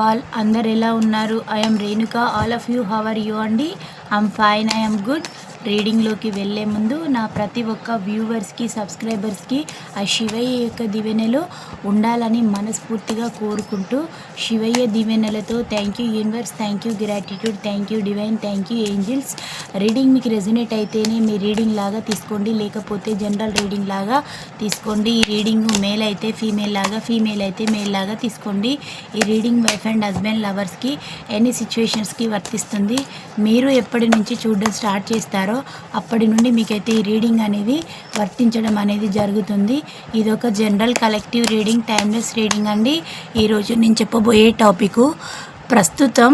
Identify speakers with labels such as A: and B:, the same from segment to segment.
A: All అందరు ఎలా ఉన్నారు? I'm Renuka. All of you how are you అండి ఐఎమ్ ఫైన్ ఐఎమ్ గుడ్ రీడింగ్లోకి వెళ్ళే ముందు నా ప్రతి ఒక్క వ్యూవర్స్కి సబ్స్క్రైబర్స్కి ఆ శివయ్య యొక్క దివెనలో ఉండాలని మనస్ఫూర్తిగా కోరుకుంటూ Shivayya దివెనలతో thank you universe thank you gratitude thank you divine thank you angels reading మీకు రెజినేట్ అయితేనే మీ రీడింగ్ లాగా తీసుకోండి లేకపోతే జనరల్ రీడింగ్ లాగా తీసుకోండి. ఈ రీడింగ్ మేల్ అయితే ఫీమేల్ లాగా ఫీమేల్ అయితే మేల్ లాగా తీసుకోండి. ఈ రీడింగ్ వైఫ్ అండ్ హస్బెండ్ లవర్స్కి ఎన్ని సిచ్యువేషన్స్కి వర్తిస్తుంది మీరు ఎప్పటి నుంచి చూడడం స్టార్ట్ చేస్తారో అప్పటి నుండి మీకైతే ఈ రీడింగ్ అనేది వర్తించడం అనేది జరుగుతుంది. ఇది ఒక general collective reading timeless reading అండి. ఈరోజు నేను చెప్పబోయే టాపిక్ ప్రస్తుతం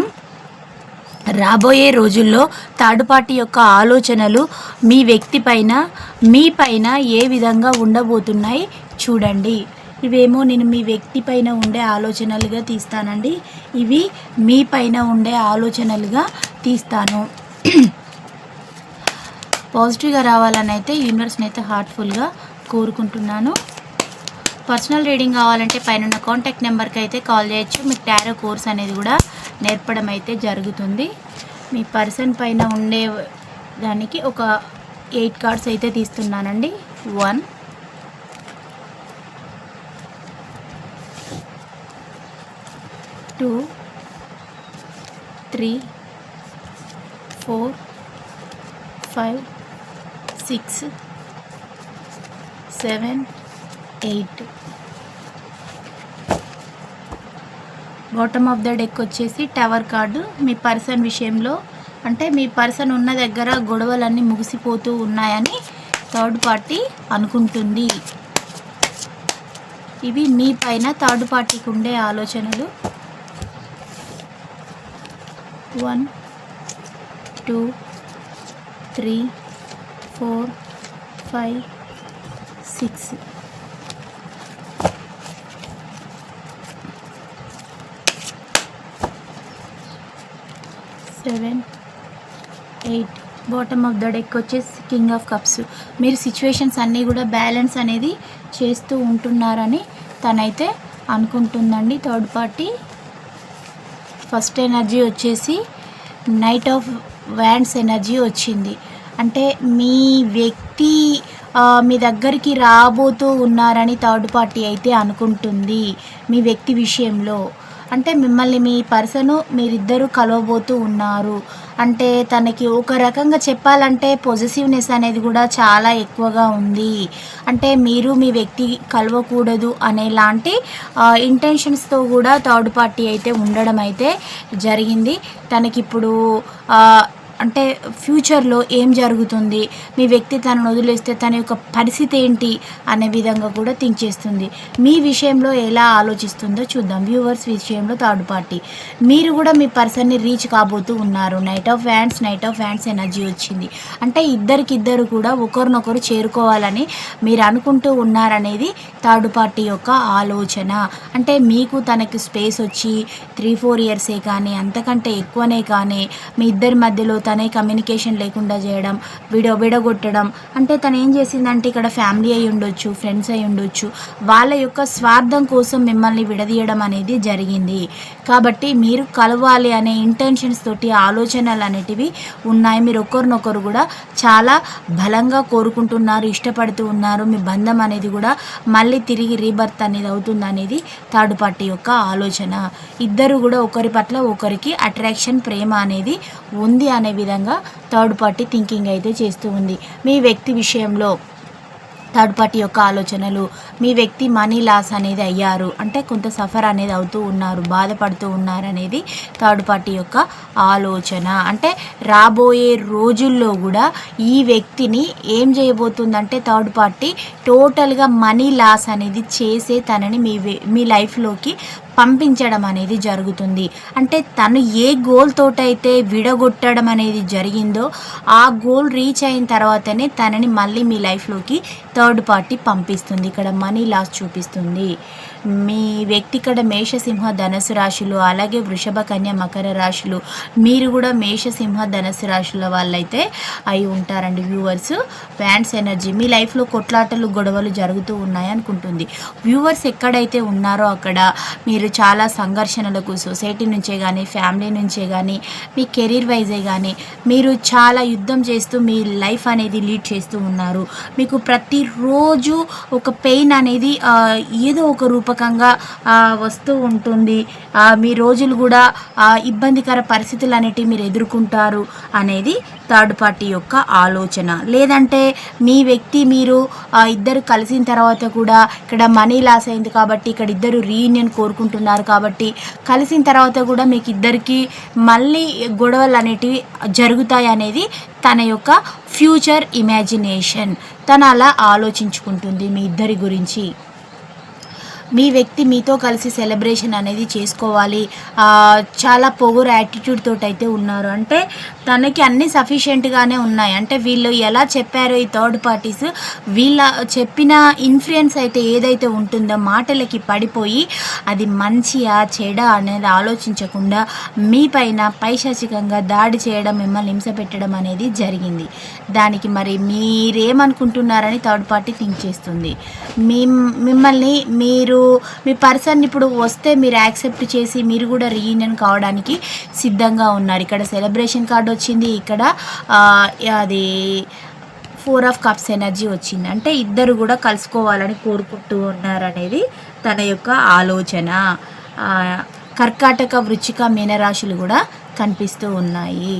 A: రాబోయే రోజుల్లో థర్డ్ పార్టీ యొక్క ఆలోచనలు మీ వ్యక్తి పైన మీ పైన ఏ విధంగా ఉండబోతున్నాయి చూడండి. ఇవేమో నేను మీ వ్యక్తి పైన ఉండే ఆలోచనలుగా తీస్తానండి. ఇవి మీ పైన ఉండే ఆలోచనలుగా తీస్తాను. పాజిటివ్గా రావాలని అయితే యూనివర్స్ని అయితే హార్ట్ఫుల్గా కోరుకుంటున్నాను. పర్సనల్ రీడింగ్ కావాలంటే పైన కాంటాక్ట్ నెంబర్కి అయితే కాల్ చేయొచ్చు. మీకు టారో కోర్స్ అనేది కూడా నేర్పడం అయితే జరుగుతుంది. మీ పర్సన్ పైన ఉండే దానికి ఒక ఎయిట్ కార్డ్స్ అయితే తీస్తున్నానండి. One. Two. Three. Four. Five six seven eight. Bottom of the deck వచ్చేసి టవర్ కార్డు మీ పర్సన్ విషయంలో అంటే మీ పర్సన్ ఉన్న దగ్గర గొడవలన్నీ ముగిసిపోతూ ఉన్నాయని థర్డ్ పార్టీ అనుకుంటుంది. ఇవి మీ పైన థర్డ్ పార్టీకి ఉండే ఆలోచనలు. One two three four five six. Seven eight. Bottom of the deck వచ్చేసి కింగ్ ఆఫ్ కప్స్. మీరు సిచ్యువేషన్స్ అన్నీ కూడా బ్యాలెన్స్ అనేది చేస్తూ ఉంటున్నారని తనైతే అనుకుంటుందండి. Third party. ఫస్ట్ ఎనర్జీ వచ్చేసి నైట్ ఆఫ్ వ్యాండ్స్ ఎనర్జీ వచ్చింది. అంటే మీ వ్యక్తి మీ దగ్గరికి రాబోతూ ఉన్నారని థర్డ్ పార్టీ అయితే అనుకుంటుంది మీ వ్యక్తి విషయంలో. అంటే మిమ్మల్ని మీ పర్సను మీరిద్దరూ కలవబోతూ ఉన్నారు. అంటే తనకి ఒక రకంగా చెప్పాలంటే పొజిటివ్నెస్ అనేది కూడా చాలా ఎక్కువగా ఉంది. అంటే మీరు మీ వ్యక్తి కలవకూడదు అనేలాంటి ఇంటెన్షన్స్తో కూడా థర్డ్ పార్టీ అయితే ఉండడం అయితే జరిగింది. తనకిప్పుడు అంటే ఫ్యూచర్లో ఏం జరుగుతుంది? మీ వ్యక్తి తనను వదిలేస్తే తన యొక్క పరిస్థితి ఏంటి? అనే విధంగా కూడా థింక్ చేస్తుంది. మీ విషయంలో ఎలా ఆలోచిస్తుందో చూద్దాం. వ్యూవర్స్ విషయంలో థర్డ్ పార్టీ. మీరు కూడా మీ పర్సన్ని రీచ్ కాబోతూ ఉన్నారు. Knight of hands knight of hands energy వచ్చింది. అంటే ఇద్దరికిద్దరు కూడా ఒకరినొకరు చేరుకోవాలని మీరు అనుకుంటూ ఉన్నారనేది థర్డ్ పార్టీ యొక్క ఆలోచన. అంటే మీకు తనకి స్పేస్ వచ్చి త్రీ ఫోర్ ఇయర్సే కానీ అంతకంటే ఎక్కువనే కానీ మీ ఇద్దరి మధ్యలో తనే కమ్యూనికేషన్ లేకుండా చేయడం విడ విడగొట్టడం. అంటే తను ఏం చేసిందంటే ఇక్కడ ఫ్యామిలీ అయి ఉండొచ్చు ఫ్రెండ్స్ అయి ఉండొచ్చు. వాళ్ళ యొక్క స్వార్థం కోసం మిమ్మల్ని విడదీయడం అనేది జరిగింది. కాబట్టి మీరు కలవాలి అనే ఇంటెన్షన్స్ తోటి ఆలోచనలు అనేటివి ఉన్నాయి. మీరు ఒకరినొకరు కూడా చాలా బలంగా కోరుకుంటున్నారు ఇష్టపడుతూ ఉన్నారు. మీ బంధం అనేది కూడా మళ్ళీ తిరిగి రీబర్త్ అనేది అవుతుంది అనేది థర్డ్ పార్టీ యొక్క ఆలోచన. ఇద్దరు కూడా ఒకరి పట్ల ఒకరికి అట్రాక్షన్ ప్రేమ అనేది ఉంది అనే విధంగా థర్డ్ పార్టీ థింకింగ్ అయితే చేస్తూ ఉంది. మీ వ్యక్తి విషయంలో థర్డ్ పార్టీ యొక్క ఆలోచనలు. మీ వ్యక్తి మనీ లాస్ అనేది అయ్యారు. అంటే కొంత సఫర్ అనేది అవుతూ ఉన్నారు బాధపడుతూ ఉన్నారు అనేది థర్డ్ పార్టీ యొక్క ఆలోచన. అంటే రాబోయే రోజుల్లో కూడా ఈ వ్యక్తిని ఏం చేయబోతుందంటే థర్డ్ పార్టీ టోటల్గా మనీ లాస్ అనేది చేసే తనని మీ మీ లైఫ్లోకి పంపించడం అనేది జరుగుతుంది. అంటే తను ఏ గోల్ తోటైతే విడగొట్టడం అనేది జరిగిందో ఆ గోల్ రీచ్ అయిన తర్వాతనే తనని మళ్ళీ మీ లైఫ్లోకి థర్డ్ పార్టీ పంపిస్తుంది. ఇక్కడ మనీ లాస్ చూపిస్తుంది. మీ వ్యక్తి ఇక్కడ మేషసింహ ధనుసు రాశులు అలాగే వృషభ కన్య మకర రాశులు మీరు కూడా మేషసింహ ధనుసు రాశుల వాళ్ళైతే అయి ఉంటారండి వ్యూవర్స్. Fans energy. మీ లైఫ్లో కొట్లాటలు గొడవలు జరుగుతూ ఉన్నాయనుకుంటుంది. వ్యూవర్స్ ఎక్కడైతే ఉన్నారో అక్కడ మీరు చాలా సంఘర్షణలకు సొసైటీ నుంచే కానీ ఫ్యామిలీ నుంచే కానీ మీ కెరీర్ వైజే కానీ మీరు చాలా యుద్ధం చేస్తూ మీ లైఫ్ అనేది లీడ్ చేస్తూ ఉన్నారు. మీకు ప్రతిరోజు ఒక పెయిన్ అనేది ఏదో ఒక రూపకంగా వస్తూ ఉంటుంది. మీ రోజులు కూడా ఇబ్బందికర పరిస్థితులు అనేటివి మీరు ఎదుర్కొంటారు అనేది థర్డ్ పార్టీ యొక్క ఆలోచన. లేదంటే మీ వ్యక్తి మీరు ఇద్దరు కలిసిన తర్వాత కూడా ఇక్కడ మనీ లాస్ అయింది కాబట్టి ఇక్కడ ఇద్దరు రీయూనియన్ కోరుకుంటున్నారు. కాబట్టి కలిసిన తర్వాత కూడా మీకు ఇద్దరికి మళ్ళీ గొడవలు అనేటివి జరుగుతాయి అనేది తన యొక్క ఫ్యూచర్ ఇమాజినేషన్. తను అలా ఆలోచించుకుంటుంది మీ ఇద్దరి గురించి. మీ వ్యక్తి మీతో కలిసి సెలబ్రేషన్ అనేది చేసుకోవాలి. చాలా పొగురు యాటిట్యూడ్ తోటి అయితే ఉన్నారు. అంటే తనకి అన్ని సఫిషియెంట్గానే ఉన్నాయి. అంటే వీళ్ళు ఎలా చెప్పారో ఈ థర్డ్ పార్టీస్ వీళ్ళ చెప్పిన ఇన్ఫ్లుయెన్స్ అయితే ఏదైతే ఉంటుందో మాటలకి పడిపోయి అది మంచియా చెడ అనేది ఆలోచించకుండా మీ పైన పైశాచికంగా దాడి చేయడం మిమ్మల్ని హింస పెట్టడం అనేది జరిగింది. దానికి మరి మీరేమనుకుంటున్నారని థర్డ్ పార్టీ థింక్ చేస్తుంది. మీ మిమ్మల్ని మీరు మీ పర్సన్ ఇప్పుడు వస్తే మీరు యాక్సెప్ట్ చేసి మీరు కూడా రీయూనియన్ కావడానికి సిద్ధంగా ఉన్నారు. ఇక్కడ సెలబ్రేషన్ కార్డు వచ్చింది ఇక్కడ. అది ఫోర్ ఆఫ్ కప్స్ ఎనర్జీ వచ్చింది. అంటే ఇద్దరు కూడా కలుసుకోవాలని కోరుకుంటూ ఉన్నారనేది తన యొక్క ఆలోచన. కర్కాటక వృచ్చిక మీనరాశులు కూడా కనిపిస్తూ ఉన్నాయి.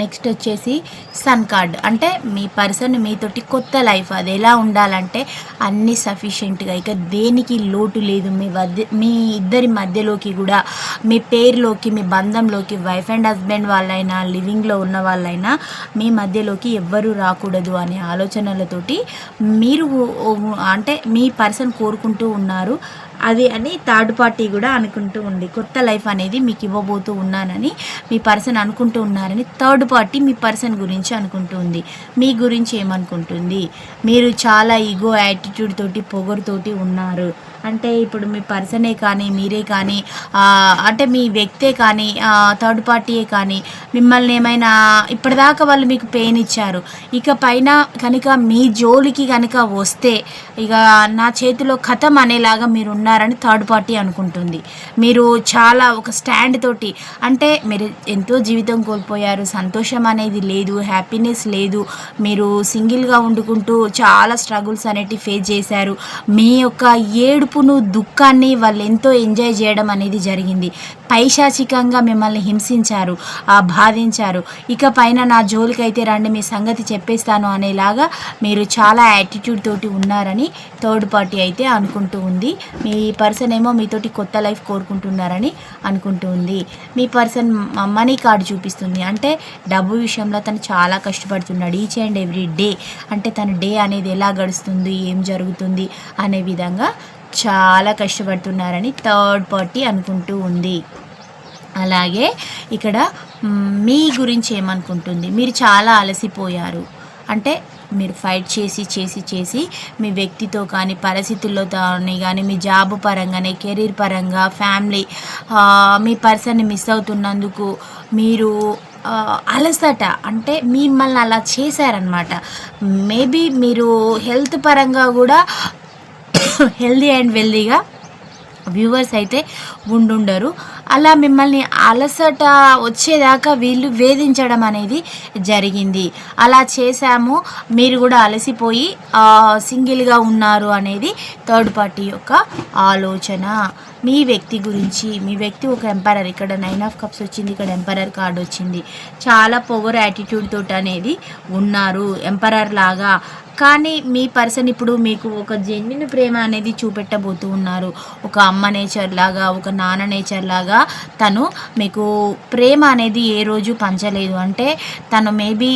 A: నెక్స్ట్ వచ్చేసి సన్ కార్డ్ అంటే మీ పర్సన్ మీతోటి కొత్త లైఫ్ అది ఎలా ఉండాలంటే అన్ని సఫిషియెంట్గా ఇక దేనికి లోటు లేదు. మీ వద్ద మీ ఇద్దరి మధ్యలోకి కూడా మీ పేరులోకి మీ బంధంలోకి వైఫ్ అండ్ హస్బెండ్ వాళ్ళైనా లివింగ్లో ఉన్న వాళ్ళైనా మీ మధ్యలోకి ఎవ్వరూ రాకూడదు అనే ఆలోచనలతోటి మీరు అంటే మీ పర్సన్ కోరుకుంటూ ఉన్నారు. అది అని థర్డ్ పార్టీ కూడా అనుకుంటూ ఉంది. కొత్త లైఫ్ అనేది మీకు ఇవ్వబోతూ ఉన్నానని మీ పర్సన్ అనుకుంటూ ఉన్నారని థర్డ్ పార్టీ మీ పర్సన్ గురించి అనుకుంటుంది మీ గురించి ఏమనుకుంటుంది? మీరు చాలా ఈగో యాటిట్యూడ్ తోటి పొగరుతోటి ఉన్నారు. అంటే ఇప్పుడు మీ పర్సనే కానీ మీరే కానీ అంటే మీ వ్యక్తే కానీ థర్డ్ పార్టీయే కానీ మిమ్మల్ని ఏమైనా ఇప్పటిదాకా వాళ్ళు మీకు పెయిన్ ఇచ్చారు. ఇక పైన కనుక మీ జోలికి కనుక వస్తే ఇక నా చేతిలో కథం అనేలాగా మీరు ఉన్నారని థర్డ్ పార్టీ అనుకుంటుంది. మీరు చాలా ఒక స్టాండ్ తోటి అంటే మీరు ఎంతో జీవితం కోల్పోయారు సంతోషం అనేది లేదు హ్యాపీనెస్ లేదు మీరు సింగిల్గా వండుకుంటూ చాలా స్ట్రగుల్స్ అనేటివి ఫేస్ చేశారు. మీ యొక్క ఏడుపును దుఃఖాన్ని వాళ్ళు ఎంతో ఎంజాయ్ చేయడం అనేది జరిగింది. పైశాచికంగా మిమ్మల్ని హింసించారు ఆ బాధించారు. ఇక పైన నా జోలికైతే రండి మీ సంగతి చెప్పేస్తాను అనేలాగా మీరు చాలా యాటిట్యూడ్ తోటి ఉన్నారని థర్డ్ పార్టీ అయితే అనుకుంటూ ఉంది. మీ పర్సన్ ఏమో మీతోటి కొత్త లైఫ్ కోరుకుంటున్నారని అనుకుంటూ ఉంది. మీ పర్సన్ మనీ కార్డు చూపిస్తుంది. అంటే డబ్బు విషయంలో తను చాలా కష్టపడుతున్నాడు. ఈచ్ అండ్ ఎవ్రీ డే అంటే తన డే అనేది ఎలా గడుస్తుంది ఏం జరుగుతుంది అనే విధంగా చాలా కష్టపడుతున్నారని థర్డ్ పార్టీ అనుకుంటూ ఉంది. అలాగే ఇక్కడ మీ గురించి ఏమనుకుంటుంది? మీరు చాలా అలసిపోయారు. అంటే మీరు ఫైట్ చేసి చేసి చేసి మీ వ్యక్తితో కానీ పరిస్థితుల్లో కానీ కానీ మీ జాబ్ పరంగానే కెరీర్ పరంగా ఫ్యామిలీ మీ పర్సన్ని మిస్ అవుతున్నందుకు మీరు అలసట. అంటే మిమ్మల్ని అలా చేశారనమాట మేబీ మీరు హెల్త్ పరంగా కూడా హెల్దీ అండ్ వెల్దీగా వ్యూవర్స్ అయితే ఉండుండరు. అలా మిమ్మల్ని అలసట వచ్చేదాకా వీళ్ళు వేధించడం అనేది జరిగింది. అలా చేశాము. మీరు కూడా అలసిపోయి సింగిల్గా ఉన్నారు అనేది థర్డ్ పార్టీ యొక్క ఆలోచన. మీ వ్యక్తి గురించి మీ వ్యక్తి ఒక ఎంపరర్. ఇక్కడ నైన్ ఆఫ్ కప్స్ వచ్చింది ఇక్కడ ఎంపరర్ కార్డు వచ్చింది. చాలా పొగర్ యాటిట్యూడ్ తోటి అనేది ఉన్నారు. ఎంపరర్ లాగా కానీ మీ పర్సన్ ఇప్పుడు మీకు ఒక జెన్యున్ ప్రేమ అనేది చూపెట్టబోతూ ఉన్నారు. ఒక అమ్మ నేచర్ లాగా ఒక నాన్న నేచర్ లాగా తను మీకు ప్రేమ అనేది ఏ రోజు పంచలేదు. అంటే తను మేబీ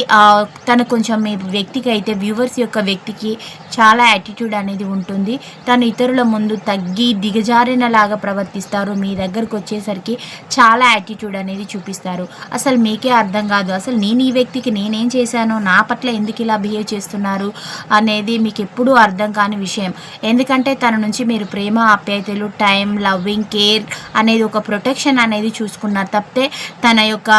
A: తను కొంచెం మీ వ్యక్తికి అయితే వ్యూవర్స్ యొక్క వ్యక్తికి చాలా యాటిట్యూడ్ అనేది ఉంటుంది. తను ఇతరుల ముందు తగ్గి దిగజారిన లాగా ప్రవర్తిస్తారు. మీ దగ్గరకు వచ్చేసరికి చాలా యాటిట్యూడ్ అనేది చూపిస్తారు. అసలు మీకే అర్థం కాదు. అసలు నేను ఈ వ్యక్తికి నేనేం చేశాను నా పట్ల ఎందుకు ఇలా బిహేవ్ చేస్తున్నారు? అనేది మీకు ఎప్పుడూ అర్థం కాని విషయం. ఎందుకంటే తన నుంచి మీరు ప్రేమ ఆప్యాయతలు టైం లవ్వింగ్ కేర్ అనేది ఒక ప్రొటెక్షన్ అనేది చూసుకున్నారు తప్పితే తన యొక్క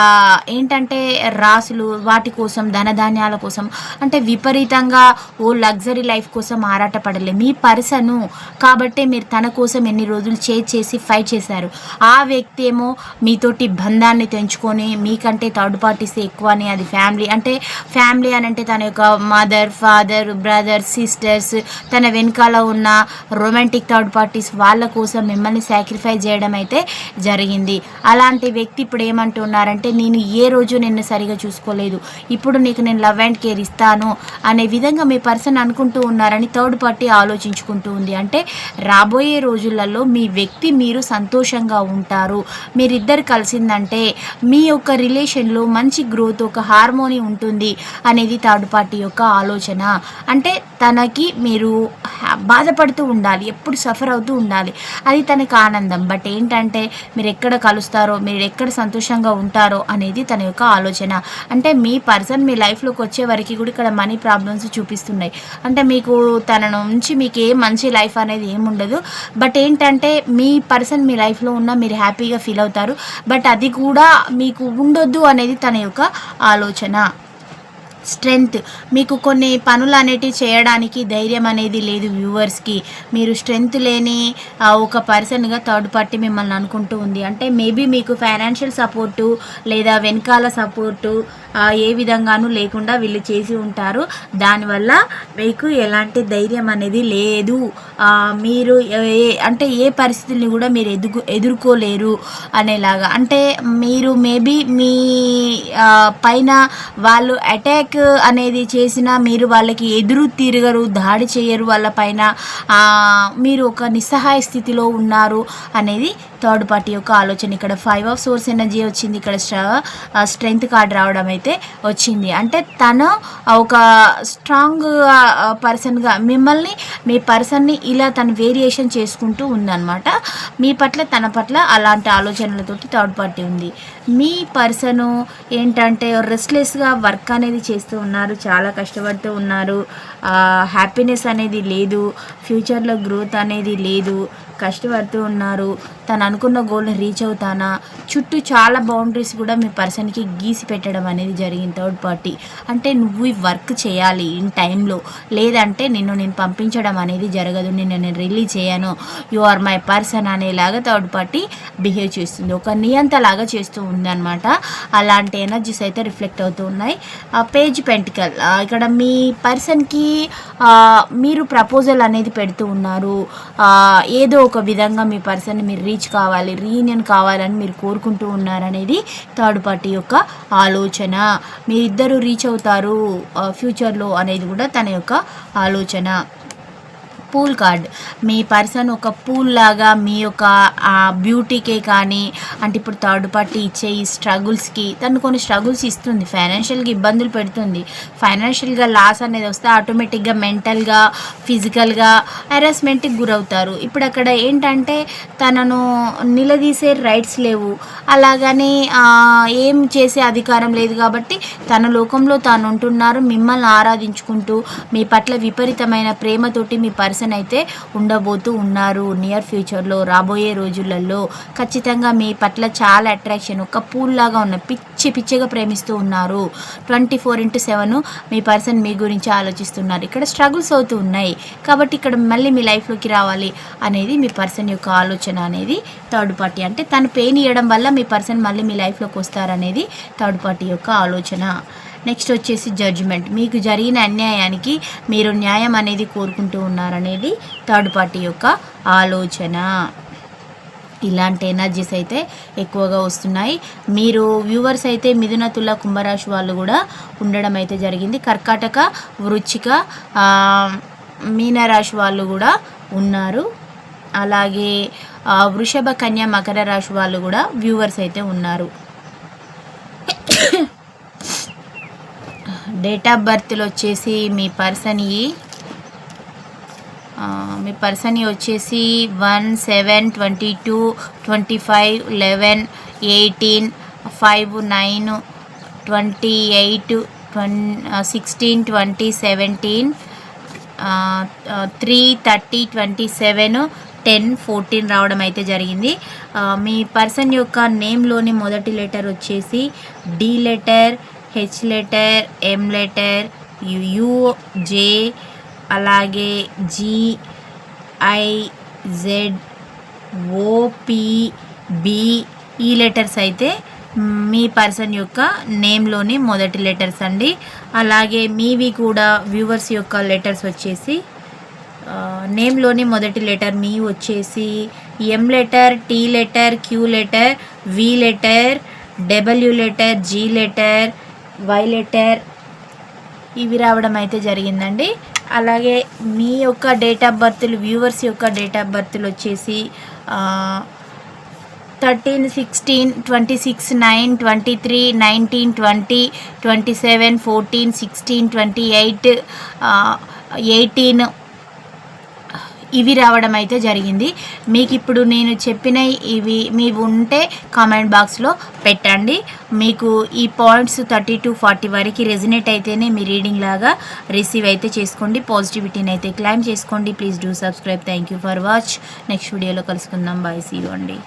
A: ఏంటంటే రాసులు వాటి కోసం ధనధాన్యాల కోసం అంటే విపరీతంగా ఓ లగ్జరీ లైఫ్ కోసం ఆరాటపడలే. మీ పర్సను కాబట్టే మీరు తన కోసం ఎన్ని రోజులు చేజ్ చేసి ఫైట్ చేశారు. ఆ వ్యక్తి ఏమో మీతోటి బంధాన్ని తెంచుకొని మీకంటే థర్డ్ పార్టీస్ ఎక్కువ అని అది ఫ్యామిలీ అంటే ఫ్యామిలీ అని అంటే తన యొక్క మదర్ ఫాదర్ బ్రదర్ సిస్టర్స్ తన వెనకాల ఉన్న రొమాంటిక్ థర్డ్ పార్టీస్ వాళ్ళ కోసం మిమ్మల్ని సాక్రిఫై చేయడం అయితే జరిగింది. అలాంటి వ్యక్తి ఇప్పుడు ఏమంటున్నారంటే నేను ఏ రోజు నిన్ను సరిగా చూసుకోలేదు. ఇప్పుడు నీకు నేను లవ్ అండ్ కేర్ ఇస్తాను అనే విధంగా మీ పర్సన్ అనుకుంటూ ఉన్నారని థర్డ్ పార్టీ ఆలోచించుకుంటూ ఉంది. అంటే రాబోయే రోజులలో మీ వ్యక్తి మీరు సంతోషంగా ఉంటారు. మీరిద్దరు కలిసిందంటే మీ యొక్క రిలేషన్లో మంచి గ్రోత్ ఒక హార్మోని ఉంటుంది అనేది థర్డ్ పార్టీ యొక్క ఆలోచన. అంటే తనకి మీరు బాధపడుతూ ఉండాలి ఎప్పుడు సఫర్ అవుతూ ఉండాలి. అది తనకి ఆనందం. బట్ ఏంటంటే మీరు ఎక్కడ కలుస్తారో మీరు ఎక్కడ సంతోషంగా ఉంటారో అనేది తన యొక్క ఆలోచన. అంటే మీ పర్సన్ మీ లైఫ్లోకి వచ్చే వరకు కూడా ఇక్కడ మనీ ప్రాబ్లమ్స్ చూపిస్తున్నాయి. అంటే మీకు తన నుంచి మీకు ఏ మంచి లైఫ్ అనేది ఏముండదు బట్ ఏంటంటే మీ పర్సన్ మీ లైఫ్లో ఉన్న మీరు హ్యాపీగా ఫీల్ అవుతారు. బట్ అది కూడా మీకు ఉండొద్దు అనేది తన యొక్క ఆలోచన. స్ట్రెంగ్త్. మీకు కొన్ని పనులు అనేటివి చేయడానికి ధైర్యం అనేది లేదు వ్యూవర్స్కి మీరు స్ట్రెంగ్త్ లేని ఒక పర్సన్గా థర్డ్ పార్టీ మిమ్మల్ని అనుకుంటూ ఉంది. అంటే మేబీ మీకు ఫైనాన్షియల్ సపోర్టు లేదా వెనకాల సపోర్టు ఏ విధంగానూ లేకుండా వీళ్ళు చేసి ఉంటారు. దానివల్ల మీకు ఎలాంటి ధైర్యం అనేది లేదు. మీరు ఏ- అంటే ఏ పరిస్థితుల్ని కూడా మీరు ఎదుగు ఎదుర్కోలేరు అనేలాగా. అంటే మీరు మేబీ మీ పైన వాళ్ళు అటాక్ అనేది చేసినా మీరు వాళ్ళకి ఎదురు తిరగరు దాడి చేయరు వాళ్ళ పైన. మీరు ఒక నిస్సహాయ స్థితిలో ఉన్నారు అనేది థర్డ్ పార్టీ యొక్క ఆలోచన. ఇక్కడ ఫైవ్ ఆఫ్ సోర్స్ ఎనర్జీ వచ్చింది. ఇక్కడ స్ట్రెంగ్త్ కార్డ్ రావడం అయితే. అయితే వచ్చింది. అంటే తను ఒక స్ట్రాంగ్ పర్సన్గా మిమ్మల్ని మీ పర్సన్ని ఇలా తను వేరియేషన్ చేసుకుంటూ ఉందన్నమాట. మీ పట్ల తన పట్ల అలాంటి ఆలోచనలతోటి థర్డ్ పార్టీ ఉంది. మీ పర్సను ఏంటంటే రెస్ట్లెస్గా వర్క్ అనేది చేస్తూ ఉన్నారు చాలా కష్టపడుతూ ఉన్నారు. హ్యాపీనెస్ అనేది లేదు ఫ్యూచర్లో గ్రోత్ అనేది లేదు కష్టపడుతూ ఉన్నారు. తను అనుకున్న గోల్ని రీచ్ అవుతానా? చుట్టూ చాలా బౌండరీస్ కూడా మీ పర్సన్కి గీసి పెట్టడం అనేది జరిగింది థర్డ్ పార్టీ అంటే నువ్వు ఈ వర్క్ చేయాలి ఇన్ టైంలో లేదంటే నిన్ను నేను పంపించడం అనేది జరగదు నిన్ను నేను రిలీజ్ చేయను. యు ఆర్ మై పర్సన్ అనేలాగా థర్డ్ పార్టీ బిహేవ్ చేస్తుంది. ఒక నియంతలాగా చేస్తూ ఉందన్నమాట. అలాంటి ఎనర్జీస్ అయితే రిఫ్లెక్ట్ అవుతూ ఉన్నాయి. పేజ్ పెంటికల్ ఇక్కడ మీ పర్సన్కి మీరు ప్రపోజల్ అనేది పెడుతూ ఉన్నారు. ఏదో ఒక విధంగా మీ పర్సన్ని మీరు రీచ్ కావాలి రీయూనియన్ కావాలని మీరు కోరుకుంటూ ఉన్నారనేది థర్డ్ పార్టీ యొక్క ఆలోచన. మీరిద్దరూ రీచ్ అవుతారు ఫ్యూచర్లో అనేది కూడా తన యొక్క ఆలోచన. Pool card. మీ పర్సన్ ఒక పూల్ లాగా మీ యొక్క బ్యూటీకే కానీ అంటే ఇప్పుడు థర్డ్ పార్టీ ఇచ్చే ఈ స్ట్రగుల్స్కి తను కొన్ని స్ట్రగుల్స్ ఇస్తుంది. ఫైనాన్షియల్గా ఇబ్బందులు పెడుతుంది. ఫైనాన్షియల్గా లాస్ అనేది వస్తే ఆటోమేటిక్గా మెంటల్గా ఫిజికల్గా హెరాస్మెంట్కి గురవుతారు. ఇప్పుడు అక్కడ ఏంటంటే తనను నిలదీసే రైట్స్ లేవు. అలాగని ఏం చేసే అధికారం లేదు కాబట్టి తన లోకంలో తాను ఉంటున్నారు మిమ్మల్ని ఆరాధించుకుంటూ మీ పట్ల విపరీతమైన ప్రేమతోటి మీ పర్సన్ అయితే ఉండబోతూ ఉన్నారు. నియర్ ఫ్యూచర్లో రాబోయే రోజులలో ఖచ్చితంగా మీ పట్ల చాలా అట్రాక్షన్ ఒక పూల్ లాగా ఉన్న పిచ్చి పిచ్చిగా ప్రేమిస్తూ ఉన్నారు. ట్వంటీ ఫోర్ ఇంటూ సెవెన్ మీ పర్సన్ మీ గురించి ఆలోచిస్తున్నారు. ఇక్కడ స్ట్రగుల్స్ అవుతూ ఉన్నాయి. కాబట్టి ఇక్కడ మళ్ళీ మీ లైఫ్లోకి రావాలి అనేది మీ పర్సన్ యొక్క ఆలోచన అనేది థర్డ్ పార్టీ అంటే తను పెయిన్ ఇవ్వడం వల్ల మీ పర్సన్ మళ్ళీ మీ లైఫ్లోకి వస్తారనేది థర్డ్ పార్టీ యొక్క ఆలోచన. నెక్స్ట్ వచ్చేసి జడ్జిమెంట్. మీకు జరిగిన అన్యాయానికి మీరు న్యాయం అనేది కోరుకుంటూ ఉన్నారనేది థర్డ్ పార్టీ యొక్క ఆలోచన. ఇలాంటి ఎనర్జీస్ అయితే ఎక్కువగా వస్తున్నాయి. మీరు వ్యూవర్స్ అయితే మిథున తుల కుంభరాశి వాళ్ళు కూడా ఉండడం అయితే జరిగింది. కర్కాటక వృచ్చిక మీనరాశి వాళ్ళు కూడా ఉన్నారు. అలాగే వృషభ కన్య మకర రాశి వాళ్ళు కూడా వ్యూవర్స్ అయితే ఉన్నారు. డేట్ ఆఫ్ బర్త్లో వచ్చేసి మీ పర్సన్వి మీ పర్సన్ వచ్చేసి one seven twenty two twenty five eleven eighteen five nine twenty eight twenty sixteen twenty seventeen three thirty twenty seven ten fourteen రావడం అయితే జరిగింది. మీ పర్సన్ యొక్క నేమ్లోని మొదటి లెటర్ వచ్చేసి D letter H letter M letter U J అలాగే G I Z O P B ఈ letters అయితే మీ పర్సన్ యొక్క నేమ్లోని మొదటి లెటర్స్ అండి. అలాగే మీవి కూడా వ్యూవర్స్ యొక్క లెటర్స్ వచ్చేసి నేమ్లోని మొదటి లెటర్ మీ వచ్చేసి M letter T letter Q letter V letter W letter G letter Y letter ఇవి రావడం అయితే జరిగిందండి. అలాగే మీ యొక్క డేట్ ఆఫ్ బర్త్లు వ్యూవర్స్ యొక్క డేట్ ఆఫ్ బర్త్లు వచ్చేసి thirteen sixteen twenty six nine twenty three nineteen twenty twenty seven fourteen sixteen twenty eight eighteen ఇవి రావడం అయితే జరిగింది. మీకు ఇప్పుడు నేను చెప్పిన ఇవి మీవి ఉంటే కామెంట్ బాక్స్లో పెట్టండి. మీకు ఈ పాయింట్స్ థర్టీ టు ఫార్టీ వరకు రెజినేట్ అయితేనే మీ రీడింగ్ లాగా రిసీవ్ అయితే చేసుకోండి. పాజిటివిటీని అయితే క్లైమ్ చేసుకోండి. Please do subscribe thank you for watch next వీడియోలో కలుసుకుందాం. బాయ్ సీ అండి.